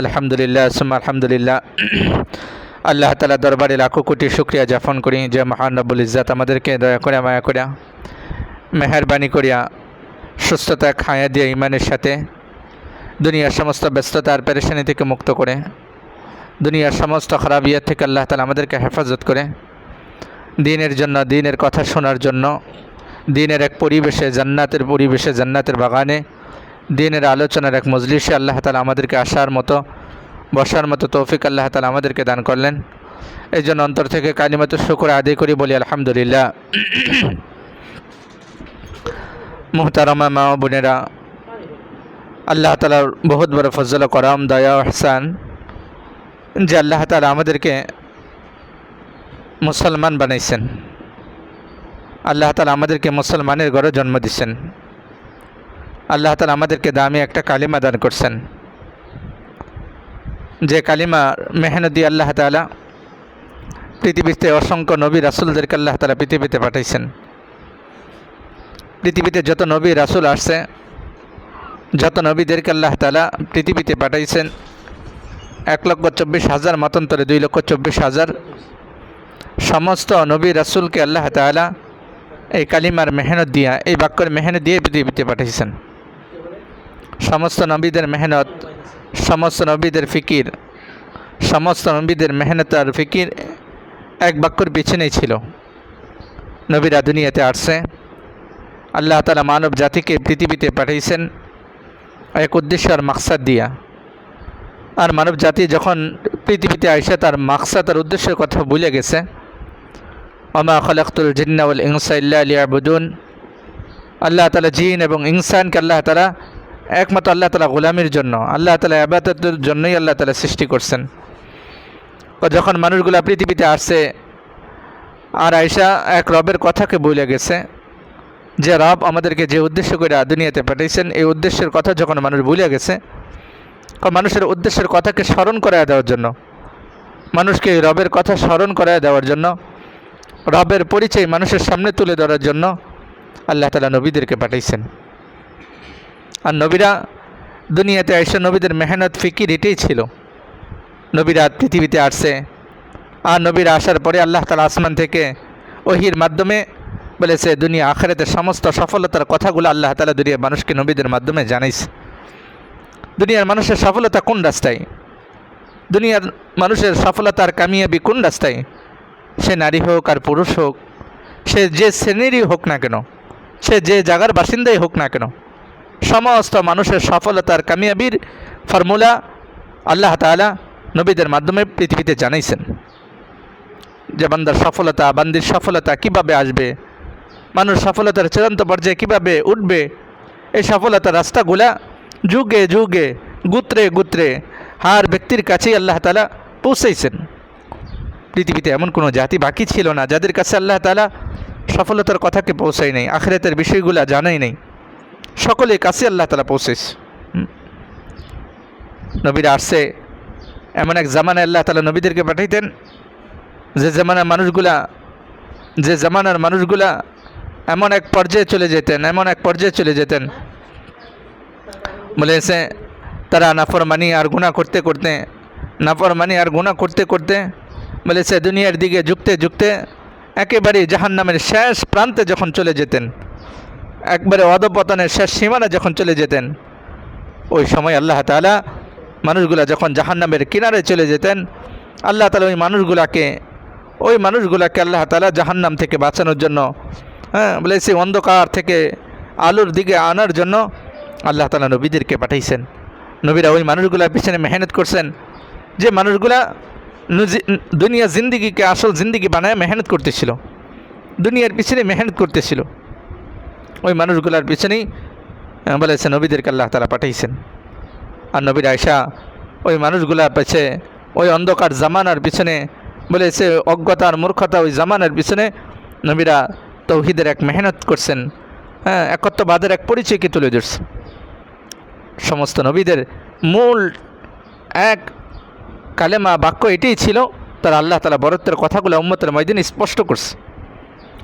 আলহামদুলিল্লাহ, সুম্মা আলহামদুলিল্লাহ। আল্লাহ তালা দরবারে লাখো কোটি শুক্রিয়া যাপন করি, যে মহান রব্বুল ইজ্জাত আমাদেরকে দয়া করে মায়া করিয়া, মেহরবানি করিয়া, সুস্থতা, খায়া দিয়ে ইমানের সাথে দুনিয়ার সমস্ত ব্যস্ততা আর পেরেশানি থেকে মুক্ত করে, দুনিয়ার সমস্ত খারাপিয়ার থেকে আল্লাহ তালা আমাদেরকে হেফাজত করে, দিনের জন্য, দিনের কথা শোনার জন্য, দিনের এক পরিবেশে, জান্নাতের পরিবেশে, জান্নাতের বাগানে দিনের আলোচনার এক মজলিসে আল্লাহ তালা আমাদেরকে আসার মতো, বসার মতো তৌফিক আল্লাহ তালা আমাদেরকে দান করলেন। এই জন্য অন্তর থেকে কালিমাত শুকুর আদায় করি, বলি আলহামদুলিল্লাহ। মুহতারামা মা বোনেরা, আল্লাহ তালার বহুত বড় ফজল করম, দয়া হাসান যে আল্লাহ তালা আমাদেরকে মুসলমান বানাইছেন। আল্লাহ তালা আমাদেরকে মুসলমানের ঘরে জন্ম দিচ্ছেন আল্লাহ তালা আমাদেরকে দামি একটা কালিমা দান করছেন। যে কালিমা মেহনদি আল্লাহ তালা পৃথিবীতে অসংখ্য নবী রাসুলদেরকে আল্লাহ তালা পৃথিবীতে পাঠাইছেন। পৃথিবীতে যত নবী রাসুল আসছে, যত নবীদেরকে আল্লাহ তালা পৃথিবীতে পাঠাইছেন, এক লক্ষ চব্বিশ হাজার মতান্তরে দুই লক্ষ চব্বিশ হাজার সমস্ত নবী রাসুলকে আল্লাহ তালা এই কালিমার মেহনত দিয়া, এই বাক্যের মেহনত দিয়ে পৃথিবীতে পাঠিয়েছেন সমস্ত নবীদের মেহনত, সমস্ত নবীদের ফিকির, সমস্ত নবীদের মেহনত আর ফিকির এক বাক্যর পিছনেই ছিল। নবীরা দুনিয়াতে আসছে। আল্লাহ তালা মানব জাতিকে পৃথিবীতে পাঠিয়েছেন এক উদ্দেশ্য আর মাকসাদ দিয়া। আর মানব জাতি যখন পৃথিবীতে আইসে তার মাকসাদ আর উদ্দেশ্যের কথা ভুলে গেছে। ওমা খলাক্তুল জিন্নাউল ইনসা ইল্লা লিয়াবুদুন। আল্লাহ তালা জিন এবং ইনসানকে আল্লাহ তালা একমাত্র আল্লাহ তালা গোলামির জন্য। আল্লাহ তালা আবাদতের জন্যই আল্লাহ তালা সৃষ্টি করছেন। যখন মানুষগুলা পৃথিবীতে আসে আর আয়সা এক রবের কথাকে বলে গেছে, যে রব আমাদেরকে যে উদ্দেশ্য করে দুনিয়াতে পাঠিয়েছেন এই উদ্দেশ্যের কথা যখন মানুষ ভুলে গেছে মানুষের উদ্দেশ্যের কথাকে স্মরণ করায় দেওয়ার জন্য, মানুষকে রবের কথা স্মরণ করায় দেওয়ার জন্য, রবের পরিচয় মানুষের সামনে তুলে ধরার জন্য আল্লাহ তালা নবীদেরকে পাঠাইছেন। আর নবীরা দুনিয়াতে এসে নবীদের মেহনত, ফিকির এটাই ছিল। নবীরা পৃথিবীতে আসছে। আর নবীরা আসার পরে আল্লাহ তালা আসমান থেকে ওহির মাধ্যমে বলেছে, দুনিয়া আখেরাতের সমস্ত সফলতার কথাগুলো আল্লাহ তালা দুনিয়া মানুষকে নবীদের মাধ্যমে জানাইছে। দুনিয়ার মানুষের সফলতা কোন রাস্তায়? দুনিয়ার মানুষের সফলতার কামিয়াবি কোন রাস্তায়? সে নারী হোক আর পুরুষ হোক, সে যে শ্রেণীরই হোক না কেন, সে যে জায়গার বাসিন্দাই হোক না কেন সমস্ত মানুষের সফলতার কামিয়াবির ফর্মুলা আল্লাহ তালা নবীদের মাধ্যমে পৃথিবীতে জানাইছেন। যে বান্দার সফলতা, বান্দির সফলতা কীভাবে আসবে, মানুষ সফলতার চূড়ান্ত পর্যায়ে কীভাবে উঠবে, এই সফলতার রাস্তাগুলা যুগে যুগে গুত্রে গুত্রে হার ব্যক্তির কাছেই আল্লাহ তালা পৌঁছাইছেন। পৃথিবীতে এমন কোনো জাতি বাকি ছিল না যাদের কাছে আল্লাহ তালা সফলতার কথাকে পৌঁছাই নেই, আখেরাতের বিষয়গুলো জানাই নেই। সকলের কাছে আল্লাহ তালা পৌঁছেছে। নবীরা আসছে, এমন এক জামানায় আল্লাহ তালা নবীদেরকে পাঠাইতেন, যে জামানার মানুষগুলা, যে জামানার মানুষগুলা এমন এক পর্যায়ে চলে যেতেন, এমন এক পর্যায়ে চলে যেতেন। বলে বলেছে তারা নাফরমানি আর গুণা করতে করতে, নাফরমানি আর গুণা করতে করতে বলেছে দুনিয়ার দিকে ঝুঁকতে ঝুঁকতে একেবারে জাহান নামের শেষ প্রান্তে যখন চলে যেতেন একবারে অধপতনের শেষ সীমানা যখন চলে যেতেন, ওই সময় আল্লাহ তালা মানুষগুলা যখন জাহান্নামের কিনারে চলে যেতেন, আল্লাহ তালা ওই মানুষগুলাকে ওই মানুষগুলাকে আল্লাহ তালা জাহান্নাম থেকে বাঁচানোর জন্য হ্যাঁ বলে সেই অন্ধকার থেকে আলোর দিকে আনার জন্য আল্লাহ তালা নবীদেরকে পাঠাইছেন। নবীরা ওই মানুষগুলার পিছনে মেহনত করছেন, যে মানুষগুলা দুনিয়া জিন্দিগিকে, আসল জিন্দিগি বানায় মেহনত করতেছিল, দুনিয়ার পিছনে মেহনত করতেছিল। ওই মানুষগুলার পিছনেই বলেছে, নবীদেরকে আল্লাহ তালা পাঠিয়েছেন আর নবীর আয়সা ওই মানুষগুলার পেছে ওই অন্ধকার জামানার পিছনে বলেছে অজ্ঞতার মূর্খতা ওই জামানার পিছনে নবীরা তৌহিদের এক মেহনত করছেন। হ্যাঁ একত্ববাদের এক পরিচয়কে তুলে ধরছে সমস্ত নবীদের মূল এক কালেমা বাক্য এটাই ছিল, তার আল্লাহ তালা বরত্বের কথাগুলো উম্মতের ময়দিন স্পষ্ট করছে।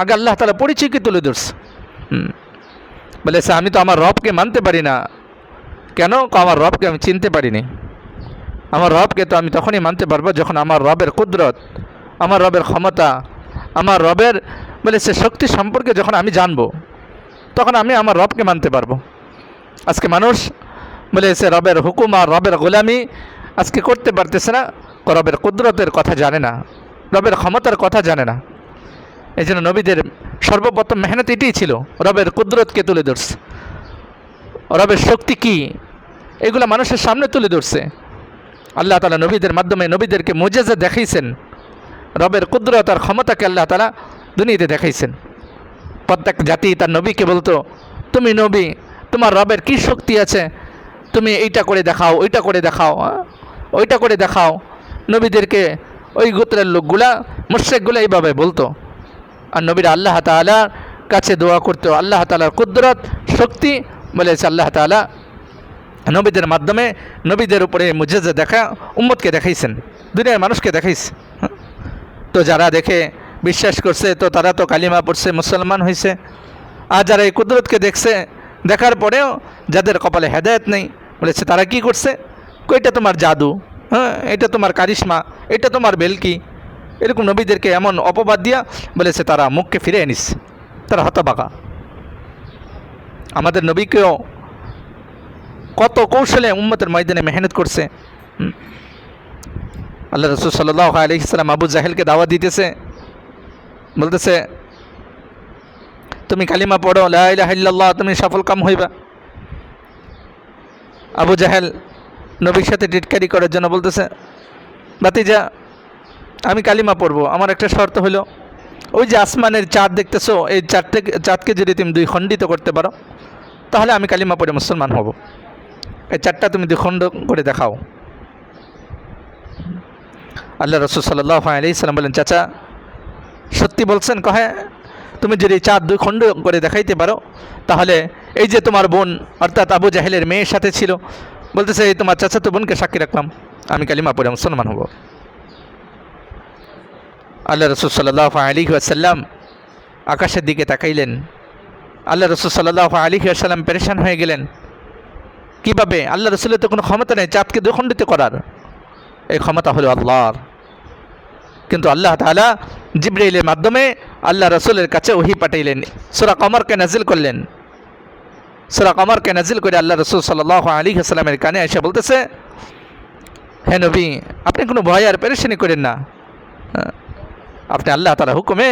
আগে আল্লাহ তালা পরিচয়কে তুলে ধরছে। বলেছে আমি তো আমার রবকে মানতে পারি না। কেন? আমার রবকে আমি চিনতে পারিনি। আমার রবকে তো আমি তখনই মানতে পারব যখন আমার রবের কুদরত, আমার রবের ক্ষমতা, আমার রবের, বলে, সে শক্তি সম্পর্কে যখন আমি জানব, তখন আমি আমার রবকে মানতে পারব। আজকে মানুষ, বলে, সে রবের হুকুম আর রবের গোলামি আজকে করতে পারতেছে না রবের কুদরতের কথা জানে না, রবের ক্ষমতার কথা জানে না। এই জন্য নবীদের সর্বপ্রথম মেহনত এটাই ছিল, রবের কুদরতকে তুলে ধরছে। রবের শক্তি কি? এগুলো মানুষের সামনে তুলে ধরছে। আল্লাহ তালা নবীদের মাধ্যমে নবীদেরকে মোজেজে দেখাইছেন। রবের কুদরত আর ক্ষমতাকে আল্লাহ তালা দুনিয়াতে দেখাইছেন। প্রত্যেক জাতি তার নবীকে বলতো, তুমি নবী, তোমার রবের কি শক্তি আছে? তুমি এইটা করে দেখাও, ওইটা করে দেখাও? ওইটা করে দেখাও। নবীদেরকে ওই গোত্রের লোকগুলা মুর্শেকগুলো এইভাবে বলতো। আর নবীরা আল্লাহ তালার কাছে দোয়া করতো আল্লাহ তালার কুদরত, শক্তি বলেছে আল্লাহ তালা নবীদের মাধ্যমে নবীদের উপরে মুজেজে দেখা, উম্মতকে দেখাইছেন, দুনিয়ার মানুষকে দেখাইছে? তো যারা দেখে বিশ্বাস করছে, তো তারা তো কালিমা পড়ছে, মুসলমান হয়েছে আর যারা এই কুদরতকে দেখছে, দেখার পরেও যাদের কপালে হেদায়ত নেই, বলেছে তারা কি করছে? কইটা তোমার জাদু হ্যাঁ এটা তোমার কারিশমা, এটা তোমার বেলকি এরকম নবীদেরকে এমন অপবাদ দিয়া বলেছে তারা মুখকে ফিরে আনিস তারা হতবাকা। আমাদের নবীকেও কত কৌশলে উম্মতের ময়দানে মেহনত করছে। আল্লাহ রসুল সাল্লাহ আলি ইসলাম আবু জাহেলকে দাওয়া দিতেছে, বলতেছে, তুমি কালিমা পড়ো লাহ তুমি সফল কাম হইবা। আবু জাহেল নবীর সাথে টিটকারি করার জন্য বলতেছে, বাতিজা আমি কালিমা পড়ব। আমার একটা শর্ত হলো ওই যে আসমানের চাঁদ দেখতেছো, এই চারটে চাঁদকে যদি তুমি দুই খণ্ডিত করতে পারো, তাহলে আমি কালিমা পড়ে মুসলমান হব। এই চারটা তুমি দুই খণ্ড করে দেখাও। আল্লাহ রসুল সাল্লাহ আলি সাল্লাম বলেন, চাচা, সত্যি বলছেন কহে, তুমি যদি চাঁদ দুই খণ্ড করে দেখাইতে পারো, তাহলে এই যে তোমার বোন, অর্থাৎ আবু জাহেলের মেয়ের সাথে ছিল, বলতেছে, এই তোমার চাচাতো বোনকে সাক্ষী রাখলাম, আমি কালিমা পড়ে মুসলমান হব। আল্লাহ রসুল সাল্লাহ আলী আসাল্লাম আকাশের দিকে তাকাইলেন। আল্লাহ রসুল সাল্লাহ আলী আসাল্লাম পেরেশান হয়ে গেলেন। কীভাবে? আল্লাহ রসুলের তো কোনো ক্ষমতা নেই, চাঁদকে দুখণ্ডিত করার। এই ক্ষমতা হলো আল্লাহর। কিন্তু আল্লাহ তালা জিব্রাইলের মাধ্যমে আল্লাহ রসুলের কাছে ওহি পাঠাইলেন। সুরা কমরকে নাজিল করলেন। সুরা কমরকে নাজিল করে আল্লাহ রসুল সাল্লাহ আলী আসসালামের কানে এসে বলতেছে হ্যাঁ নবী, আপনি কোনো ভয় আর পেরেশানি করেন না। আপনি আল্লাহ তালা হুকুমে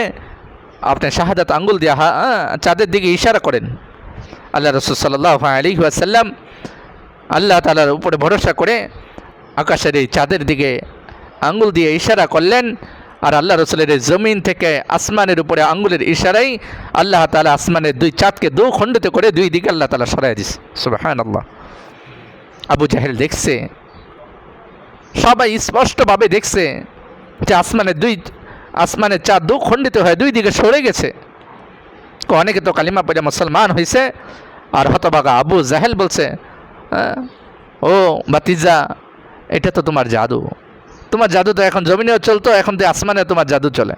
আপনি শাহাদাত আঙ্গুল দিয়া হা- হ্যাঁ, চাঁদের দিকে ইশারা করেন। আল্লাহ রসুল সাল্লাহ আলী আসাল্লাম আল্লাহ তালার উপরে ভরসা করে আকাশের এই চাঁদের দিকে আঙ্গুল দিয়ে ইশারা করলেন আর আল্লাহ রসুলের জমিন থেকে আসমানের উপরে আঙ্গুলের ইশারাই আল্লাহ তালা আসমানের দুই চাঁদকে দু খণ্ডিত করে দুই দিকে আল্লাহ তালা সরাই দিস সুবাহান আল্লাহ আবু জাহেল দেখছে সবাই স্পষ্টভাবে দেখছে যে আসমানের দুই আসমানের চাঁদ দু খণ্ডিত হয়ে দুই দিকে সরে গেছে। অনেকে তো কালিমা পড়ে মুসলমান হয়েছে আর হতবাগা আবু জাহেল বলছে হ্যাঁ, ও বাতিজা এটা তো তোমার জাদু। তোমার জাদু তো এখন জমিনেও চলতো এখন তো আসমানে তোমার জাদু চলে।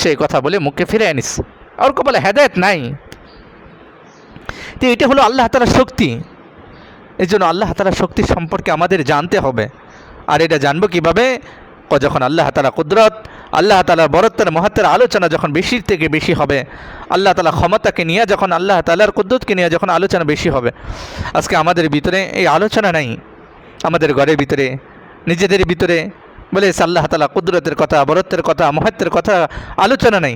সেই কথা বলে মুখে ফিরে আনিস আর কপালে হেদায়ত নাই। তো এটা হলো আল্লাহ তালার শক্তি। এই জন্য আল্লাহ তালার শক্তি সম্পর্কে আমাদের জানতে হবে। আর এটা জানব কীভাবে? যখন আল্লাহ তালা কুদরত আল্লাহ তালার বরত্বের মহত্বের আলোচনা যখন বেশির থেকে বেশি হবে, আল্লাহ তালা ক্ষমতাকে নিয়ে যখন আল্লাহ তালার কুদরতকে নিয়ে যখন আলোচনা বেশি হবে। আজকে আমাদের ভিতরে এই আলোচনা নাই, আমাদের ঘরের ভিতরে, নিজেদের ভিতরে বলে আল্লাহ তালা কুদরতের কথা, বরত্বের কথা, মহত্বের কথা আলোচনা নাই।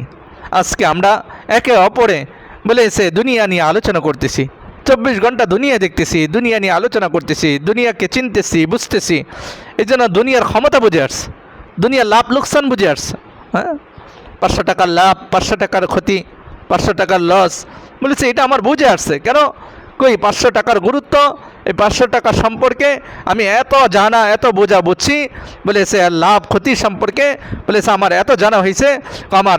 আজকে আমরা একে অপরে বলে সে দুনিয়া নিয়ে আলোচনা করতেছি। চব্বিশ ঘণ্টা দুনিয়া দেখতেছি, দুনিয়া নিয়ে আলোচনা করতেছি, দুনিয়াকে চিনতেছি, বুঝতেছি এই জন্য দুনিয়ার ক্ষমতা বুঝে আসছে। দুনিয়ার লাভ লোকসান বুঝে আসছে। হ্যাঁ? পাঁচশো টাকার লাভ, পাঁচশো টাকার ক্ষতি, পাঁচশো টাকার লস বলেছে, এটা আমার বুঝে আসছে। কেন? কই, পাঁচশো টাকার গুরুত্ব, এই পাঁচশো টাকা সম্পর্কে আমি এত জানা, এত বোঝা বুঝছি। বলেছে, আর লাভ, ক্ষতি সম্পর্কে বলেছে, আমার এত জানা হয়েছে। আমার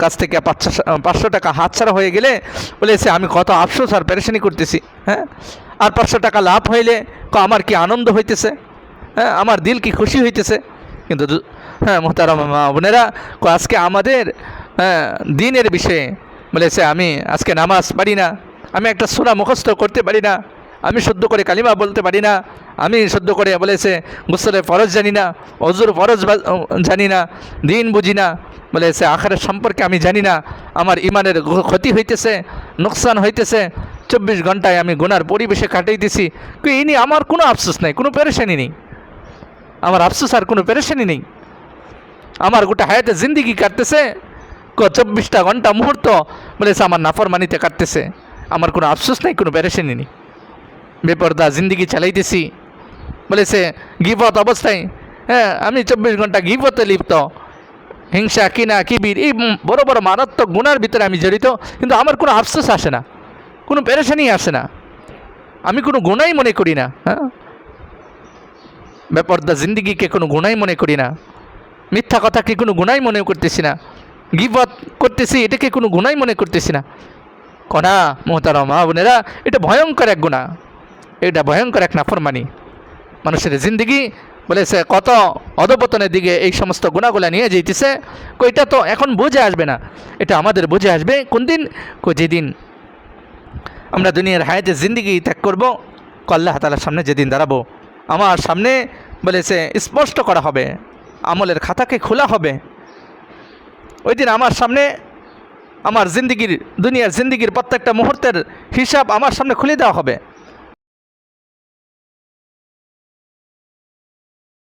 কাছ থেকে পাঁচশো পাঁচশো টাকা হাতছাড়া হয়ে গেলে বলেছে, আমি কত আফসোস আর পেরেশানি করতেছি। হ্যাঁ? আর পাঁচশো টাকা লাভ হইলে আমার কি আনন্দ হইতেছে? হ্যাঁ? আমার দিল কি খুশি হইতেছে? কিন্তু হ্যাঁ মোহতারাম মা বোনেরা আজকে আমাদের হ্যাঁ, দিনের বিষয়ে বলেছে আমি আজকে নামাজ পারি না। আমি একটা সোনা মুখস্থ করতে পারি না। আমি শুদ্ধ করে কালিমা বলতে পারি না। আমি শুদ্ধ করে বলেছে গোসলের ফরজ জানি না অজুর ফরজ জানি না দিন বুঝি না। বলেছে আখারের সম্পর্কে আমি জানি না। আমার ইমানের ক্ষতি হইতেছে নোকসান হইতেছে। চব্বিশ ঘন্টায় আমি গুনার পরিবেশে কাটাইতেছি কিন্তু এই নিয়ে আমার কোনো আফসোস নাই কোনো পেরেশানি নেই। আমার আফসোস আর কোনো পেরেশানি নেই। আমার গোটা হায়াতে জিন্দিগি কাটতেছে, ক চব্বিশটা ঘণ্টা মুহূর্ত বলেছে আমার নাফরমানিতে কাটতেছে। আমার কোনো আফসোস নেই, কোনো পেরেশানি নেই। বেপরদা জিন্দিগি চালাইতেছি বলেছে গিবত অবস্থায় হ্যাঁ আমি চব্বিশ ঘণ্টা গিবতে লিপ্ত। হিংসা কিনা কিবির এই বড় বড় মারাত্মক গুণার ভিতরে আমি জড়িত। কিন্তু আমার কোনো আফসোস আসে না, কোনো পেরেশানি আসে না। আমি কোনো গুণাই মনে করি না হ্যাঁ? বেপরদা জিন্দিগিকে কোনো গুণাই মনে করি না। মিথ্যা কথাকে কোনো গুণাই মনে করতেছি না। গিবত করতেছি এটাকে কোনো গুণাই মনে করতেছি না। কনা মোহতারা মা বোনেরা, এটা ভয়ঙ্কর এক গুণা। এটা ভয়ঙ্কর এক নাফরমানি। মানুষের জিন্দিগি বলেছে কত অধপতনের দিকে এই সমস্ত গুণাগুলা নিয়ে যেতেছে এটা তো এখন বুঝে আসবে না। এটা আমাদের বুঝে আসবে কোন দিন? কো যেদিন আমরা দুনিয়ার হায়াতে জিন্দিগি ত্যাগ করব, কো আল্লাহ তালার সামনে যেদিন দাঁড়াবো। আমার সামনে বলেছে, স্পষ্ট করা হবে, আমলের খাতাকে খোলা হবে। ওই দিন আমার সামনে, আমার জিন্দিগির, দুনিয়ার জিন্দিগির প্রত্যেকটা মুহূর্তের হিসাব আমার সামনে খুলে দেওয়া হবে।